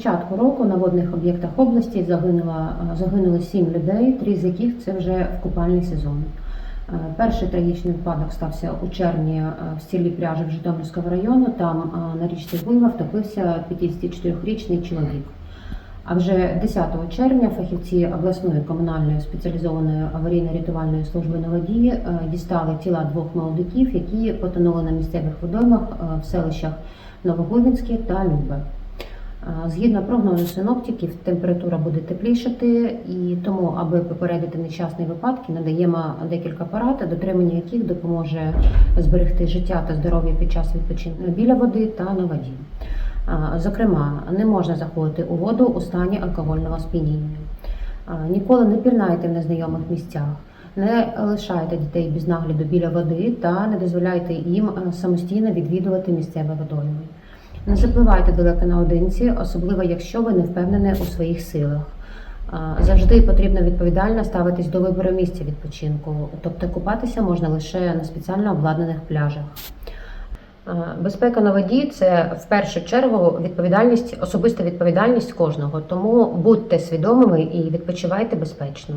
початку року на водних об'єктах області загинуло, загинуло сім людей, три з яких це вже в купальний сезон. Е, Перший трагічний випадок стався у червні е, в селі Пряжів Житомирського району. Там е, на річці Гуйва втопився 54-річний чоловік. А вже 10 червня фахівці обласної комунальної спеціалізованої аварійно-рятувальної служби на воді е, дістали тіла двох молодиків, які потонули на місцевих водоймах е, в селищах Новогубінське та Любе. Згідно прогнозу синоптиків, температура буде теплішати, і тому, аби попередити нещасні випадки, надаємо декілька порад, дотримання яких допоможе зберегти життя та здоров'я під час відпочинку біля води та на воді. Зокрема, не можна заходити у воду у стані алкогольного сп'яніння. Ніколи не пірнайте в незнайомих місцях, не лишайте дітей без нагляду біля води та не дозволяйте їм самостійно відвідувати місцеві водойми. Не запливайте далеко наодинці, особливо якщо ви не впевнені у своїх силах. Завжди потрібно відповідально ставитись до вибору місця відпочинку, тобто купатися можна лише на спеціально обладнаних пляжах. Безпека на воді це в першу чергу відповідальність, особиста відповідальність кожного. Тому будьте свідомими і відпочивайте безпечно.